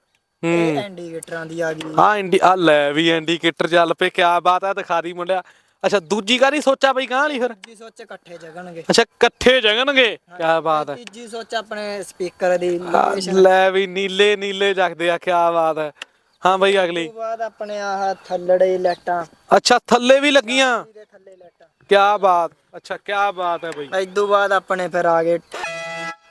ਇਹ ਇੰਡੀਕੇਟਰਾਂ ਦੀ ਆ ਗਈ। ਆ ਇੰਡੀ ਆ ਲੈ ਵੀ ਇੰਡੀਕੇਟਰ ਚੱਲ ਪਏ ਕਿਆ ਬਾਤ ਆ ਦਿਖਾ ਦੀ ਮੁੰਡਿਆ। ਅੱਛਾ ਦੂਜੀ ਕਾਹਦੀ ਸੋਚਾ ਬਈ ਗਾਂ ਵਾਲੀ ਫਿਰ? ਤੀਜੀ ਸੋਚ ਇਕੱਠੇ ਜਗਣਗੇ। ਅੱਛਾ ਇਕੱਠੇ ਜਗਣਗੇ? ਕਿਆ ਬਾਤ ਹੈ। ਤੀਜੀ ਸੋਚ ਆਪਣੇ ਸਪੀਕਰ ਦੀ ਲੋਕੇਸ਼ਨ ਲੈ ਵੀ ਨੀਲੇ ਨੀਲੇ ਜਗਦੇ ਆ ਕਿਆ ਬਾਤ ਹੈ। ਹਾਂ ਬਈ ਅਗਲੀ। ਤੋਂ ਬਾਅਦ ਆਪਣੇ ਆਹ ਥੱਲੜੇ ਲਾਈਟਾਂ। ਅੱਛਾ ਥੱਲੇ ਵੀ ਲੱਗੀਆਂ? ਇਹਦੇ ਥੱਲੇ ਲਾਈਟਾਂ। ਕਿਆ ਬਾਤ। ਅੱਛਾ ਕਿਆ ਬਾਤ ਹੈ ਬਈ। ਇਦੋਂ ਬਾਅਦ ਆਪਣੇ ਫਿਰ ਆ ਗਏ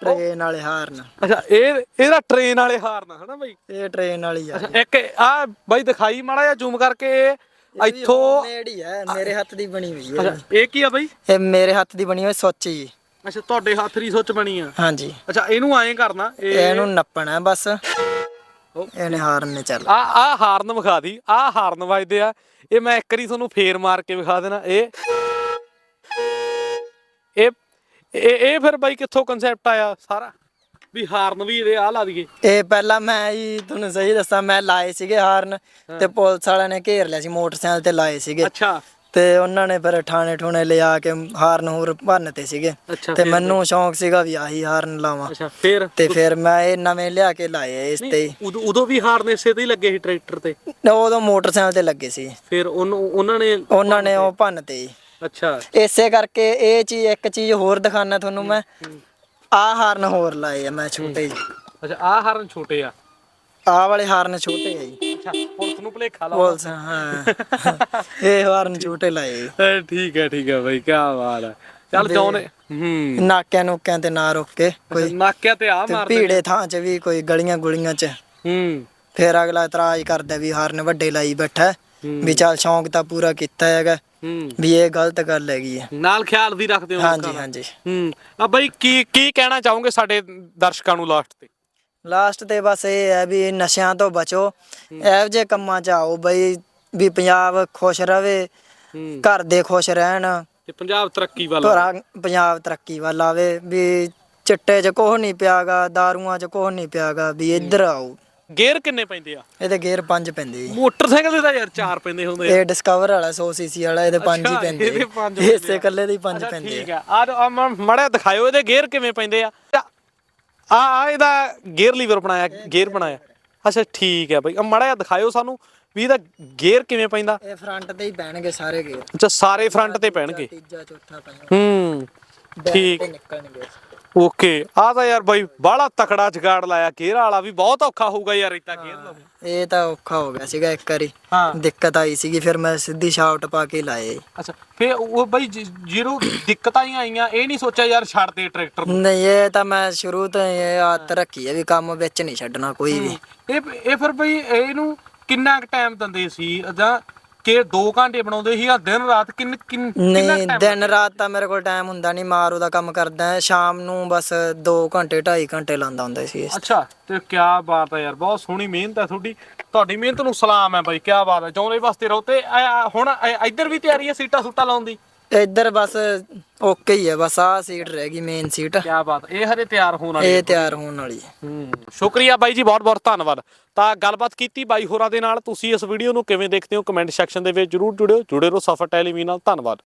ਟ੍ਰੇਨ ਵਾਲੇ ਹਾਰਨ। ਅੱਛਾ ਇਹ ਇਹਦਾ ਟ੍ਰੇਨ ਵਾਲੇ ਹਾਰਨ ਹਨਾ ਬਈ? ਇਹ ਟ੍ਰੇਨ ਵਾਲੀ ਆ। ਇੱਕ ਆ ਬਈ ਦਿਖਾਈ ਮਾੜਾ ਜਿਹਾ ਜ਼ੂਮ ਕਰਕੇ ਇਹ ਇੱਥੋਂ ਮੇਡ ਹੀ ਹੈ ਮੇਰੇ ਹੱਥ ਦੀ ਬਣੀ ਹੋਈ ਹੈ। ਇਹ ਕੀ ਆ ਬਈ? ਇਹ ਮੇਰੇ ਹੱਥ ਦੀ ਬਣੀ ਹੋਈ ਸੋਚ। ਜੀ ਅੱਛਾ ਤੁਹਾਡੇ ਹੱਥ ਦੀ ਸੁੱਚ ਬਣੀ ਆ। ਹਾਂਜੀ। ਅੱਛਾ ਇਹਨੂੰ ਐਂ ਕਰਨਾ ਇਹ ਇਹਨੂੰ ਨੱਪਣਾ ਬਸ। ਇਹਨੇ ਹਾਰਨ ਨੇ ਚੱਲ। ਆ ਆ ਹਾਰਨ ਵਿਖਾ ਦੀ ਆ ਹਾਰਨ ਵੱਜਦੇ ਆ। ਇਹ ਮੈਂ ਇੱਕ ਵਾਰੀ ਤੁਹਾਨੂੰ ਫੇਰ ਮਾਰ ਕੇ ਵਿਖਾ ਦੇਣਾ ਇਹ ਇਹ ਇਹ ਫਿਰ ਬਾਈ ਕਿੱਥੋਂ ਕਨਸੈਪਟ ਆਇਆ ਸਾਰਾ? ਵੀ ਹਾਰਨ ਵੀ ਇਹਦੇ ਆ ਲਾ ਦਈਏ। ਇਹ ਪਹਿਲਾਂ ਮੈਂ ਹੀ ਤੁਹਾਨੂੰ ਸਹੀ ਦੱਸਾਂ ਮੈਂ ਲਾਏ ਸੀਗੇ ਹਾਰਨ ਤੇ ਪੁਲਿਸ ਵਾਲਿਆਂ ਨੇ ਘੇਰ ਲਿਆ ਸੀ ਮੋਟਰਸਾਈਕਲ ਤੇ ਲਾਏ ਸੀਗੇ। ਅੱਛਾ। ਤੇ ਉਹਨਾਂ ਨੇ ਫਿਰ ਥਾਣੇ ਠੂਣੇ ਲਿਆ ਕੇ ਹਾਰਨ ਹੋਰ ਭੰਨਤੇ ਸੀਗੇ। ਤੇ ਮੈਨੂੰ ਸ਼ੌਂਕ ਸੀਗਾ ਵੀ ਆਹੀ ਹਾਰਨ ਲਾਵਾਂ। ਅੱਛਾ ਫੇਰ? ਤੇ ਫਿਰ ਮੈਂ ਇਹ ਨਵੇਂ ਲਿਆ ਕੇ ਲਾਏ ਇਸ ਤੇ। ਉਦੋਂ ਵੀ ਹਾਰਨ ਇਸੇ ਤੇ ਹੀ ਲੱਗੇ ਸੀ ਟਰੈਕਟਰ ਤੇ? ਉਦੋਂ ਮੋਟਰਸਾਈਕਲ ਤੇ ਲੱਗੇ ਸੀ। ਫਿਰ ਉਹਨੂੰ ਉਹਨਾਂ ਨੇ ਉਹਨਾਂ ਨੇ ਉਹ ਭੰਨਤੇ ਜੀ ਅੱਛਾ। ਇਸੇ ਕਰਕੇ ਇਹ ਚੀਜ਼ ਇੱਕ ਚੀਜ਼ ਹੋਰ ਦਿਖਾਣਾ ਤੁਹਾਨੂੰ ਮੈਂ। ਆਹ ਹਾਰਨ ਹੋਰ ਲਾਏ ਆ ਮੈਂ ਛੋਟੇ ਜੀ ਅੱਛਾ ਆ ਹਾਰਨ ਛੋਟੇ ਆ। ਆਹ ਵਾਲੇ ਹਾਰਨ ਛੋਟੇ ਆ ਜੀ। ਅੱਛਾ ਪੁਲਿਸ ਨੂੰ ਭਲੇਖਾ ਲਾ ਬੋਲਸ ਹਾਂ। ਇਹ ਹਾਰਨ ਛੋਟੇ ਲਾਏ ਠੀਕ ਹੈ ਠੀਕ ਹੈ ਬਾਈ ਕੀ ਬਾਤ ਹੈ ਚੱਲ ਜਾਉਨੇ ਹੂੰ। ਨਾਕਿਆਂ ਨੁਕਿਆਂ ਤੇ ਨਾ ਰੁਕ ਕੇ ਕੋਈ ਨਾਕਿਆ ਤੇ ਆ ਮਾਰਦੇ ਭੀੜੇ ਥਾਂ 'ਚ ਵੀ ਕੋਈ ਗਲੀਆਂ ਗੁਲੀਆਂ 'ਚ। ਹੂੰ। ਫਿਰ ਅਗਲਾ ਇਤਰਾਜ਼ ਕਰਦਾ ਵੀ ਹਾਰਨ ਵੱਡੇ ਲਾਈ ਬੈਠਾ। ਵੀ ਚੱਲ ਸ਼ੌਂਕ ਤਾਂ ਪੂਰਾ ਕੀਤਾ ਹੈਗਾ ਹੂੰ। ਵੀ ਇਹ ਗਲਤ ਗੱਲ ਹੈਗੀ ਹੈ। ਨਾਲ ਖਿਆਲ ਵੀ ਰੱਖਦੇ ਹੋ ਹਾਂਜੀ। ਹਾਂਜੀ। ਹੂੰ। ਆ ਬਾਈ ਕੀ ਕੀ ਕਹਿਣਾ ਚਾਹੋਗੇ ਸਾਡੇ ਦਰਸ਼ਕਾਂ ਨੂੰ ਲਾਸਟ ਤੇ? ਲਾਸਟ ਤੇ ਬਸ ਇਹ ਹੈ ਵੀ ਨਸ਼ਿਆਂ ਤੋਂ ਬਚੋ। ਇਹੋ ਜਿਹੇ ਕੰਮਾਂ 'ਚ ਆਓ ਬਈ ਵੀ ਪੰਜਾਬ ਖੁਸ਼ ਰਵੇ ਹੂੰ। ਘਰ ਦੇ ਖੁਸ਼ ਰਹਿਣ। ਤੇ ਪੰਜਾਬ ਤਰੱਕੀ ਵੱਲ ਭਰਾ ਪੰਜਾਬ ਤਰੱਕੀ ਵੱਲ ਆਵੇ ਵੀ ਚਿੱਟੇ 'ਚ ਕੁਛ ਨਹੀਂ ਪਿਆਗਾ ਦਾਰੂਆਂ 'ਚ ਕੁਛ ਨਹੀਂ ਪਿਆਗਾ ਵੀ ਇੱਧਰ ਆਓ। ਗੇਅਰ ਕਿੰਨੇ ਪੈਂਦੇ ਆ? ਇਹਦੇ ਗੇਅਰ ਪੰਜ ਪੈਂਦੇ ਜੀ। ਮੋਟਰਸਾਈਕਲ ਦੇ ਤਾਂ ਯਾਰ ਚਾਰ ਪੈਂਦੇ ਹੁੰਦੇ ਆ। ਇਹ ਡਿਸਕਵਰ ਵਾਲਾ 100 ਸੀਸੀ ਵਾਲਾ ਇਹਦੇ ਪੰਜ ਹੀ ਅੱਛਾ, ਪੈਂਦੇ ਇਹਦੇ ਪੰਜ ਜੀ। ਪੈਂਦੇ ਇਸੇ। ਇਕੱਲੇ ਦੇ ਹੀ ਪੰਜ ਅੱਛਾ ਪੈਂਦੇ ਠੀਕ ਆ। ਆ ਮੜਿਆ ਦਿਖਾਇਓ ਇਹਦੇ ਗੇਅਰ ਕਿਵੇਂ ਪੈਂਦੇ ਆ? ਆ ਆ ਇਹਦਾ ਗੇਅਰ ਲੀਵਰ ਬਣਾਇਆ ਗੇਅਰ ਬਣਾਇਆ। ਅੱਛਾ ਠੀਕ ਹੈ ਬਾਈ। ਆ ਮੜਿਆ ਦਿਖਾਇਓ ਸਾਨੂੰ ਵੀ ਇਹਦਾ ਗੇਅਰ ਕਿਵੇਂ ਪੈਂਦਾ। ਇਹ ਫਰੰਟ ਤੇ ਹੀ ਪੈਣਗੇ ਸਾਰੇ ਗੇਅਰ। ਅੱਛਾ ਸਾਰੇ ਫਰੰਟ ਤੇ ਪੈਣਗੇ। ਤੀਜਾ ਚੌਥਾ ਪੰਜਵਾਂ ਹੂੰ ਠੀਕ। ਨਿਕਲਣਗੇ। ਓਕੇ। ਆ ਤਾਂ ਯਾਰ ਬਾਈ ਬਾਹਲਾ ਤਕੜਾ ਜਗਾੜ ਲਾਇਆ। ਗੇਅਰ ਵਾਲਾ ਵੀ ਬਹੁਤ ਔਖਾ ਹੋਊਗਾ ਯਾਰ ਇਤਾ ਲਾਉਣਾ ਇਹ ਤਾਂ ਔਖਾ ਹੋ ਗਿਆ ਸੀਗਾ ਇੱਕ ਵਾਰੀ। ਹਾਂ। ਦਿੱਕਤ ਆਈ ਸੀਗੀ ਫਿਰ ਮੈਂ ਸਿੱਧੀ ਸ਼ਾਫਟ ਪਾ ਕੇ ਲਾਏ। ਅੱਛਾ ਫੇ ਉਹ ਬਾਈ ਜ- ਜਦੋਂ ਦਿੱਕਤਾਂ ਹੀ ਆਈਆਂ ਇਹ ਨਹੀਂ ਸੋਚਿਆ ਯਾਰ ਛੱਡ ਦੇ ਟਰੈਕਟਰ ਨੂੰ। ਨਹੀਂ ਇਹ ਤਾਂ ਮੈਂ ਸ਼ੁਰੂ ਤੋਂ ਇਹ ਆਦਤ ਰੱਖੀ ਹੈ ਵੀ ਕੰਮ ਵਿੱਚ ਨਹੀਂ ਛੱਡਣਾ ਕੋਈ ਵੀ। ਇਹ ਇਹ ਫਿਰ ਬਈ ਇਹਨੂੰ ਕਿੰਨਾ ਕੁ ਟਾਈਮ ਦਿੰਦੇ ਸੀ? ਜਾਂ ਕਿ 2 ਘੰਟੇ ਬਣਾਉਂਦੇ ਸੀ ਜਾਂ ਦਿਨ ਰਾਤ ਕਿੰਨ ਕਿੰਨ ਕਿੰਨਾ ਨਹੀਂ ਦਿਨ ਰਾਤ ਤਾਂ ਮੇਰੇ ਕੋਲ ਟਾਈਮ ਹੁੰਦਾ ਨਹੀਂ ਮਾਰੂ ਦਾ ਕੰਮ ਕਰਦਾ ਹਾਂ। ਸ਼ਾਮ ਨੂੰ ਬਸ 2 ਘੰਟੇ 2.5 ਘੰਟੇ ਲਾਉਂਦਾ ਹੁੰਦਾ ਸੀ ਇਸ ਅੱਛਾ ਤੇ ਕੀ ਬਾਤ ਹੈ ਯਾਰ ਬਹੁਤ ਸੋਹਣੀ ਮਿਹਨਤ ਹੈ ਤੁਹਾਡੀ। ਤੁਹਾਡੀ ਮਿਹਨਤ ਨੂੰ ਸਲਾਮ ਹੈ ਬਾਈ ਕੀ ਬਾਤ ਹੈ। ਚਾਹੁੰਦੇ ਵਾਸਤੇ ਰਹੋ ਤੇ ਹੁਣ ਇੱਧਰ ਵੀ ਤਿਆਰੀ ਹੈ ਸੀਟਾਂ ਸੂਟਾਂ ਲਾਉਣ ਦੀ? ਇੱਧਰ ਬਸ ਓਕੇ ਹੀ ਹੈ ਬਸ ਆਹ ਸੀਟ ਰਹਿ ਗਈ ਮੇਨ ਸੀਟ ਕੀ ਬਾਤ ਇਹ ਹਰੇ ਤਿਆਰ ਹੋਣ ਵਾਲੀ ਇਹ ਤਿਆਰ ਹੋਣ ਵਾਲੀ ਹੈ। ਹੂੰ ਸ਼ੁਕਰੀਆ ਬਾਈ ਜੀ ਬਹੁਤ ਬਹੁਤ ਧੰਨਵਾਦ। ਤਾਂ ਗੱਲਬਾਤ ਕੀਤੀ ਬਾਈ ਹੋਰਾਂ ਦੇ ਨਾਲ ਤੁਸੀਂ ਇਸ ਵੀਡੀਓ ਨੂੰ ਕਿਵੇਂ ਦੇਖਦੇ ਹੋ? ਕਮੈਂਟ ਸੈਕਸ਼ਨ ਦੇ ਵਿੱਚ ਜਰੂਰ ਜੁੜਿਓ। ਜੁੜੇ ਰਹੋ ਸਫਰ ਟੈਲੀਵਿਜ਼ਨ ਨਾਲ ਧੰਨਵਾਦ।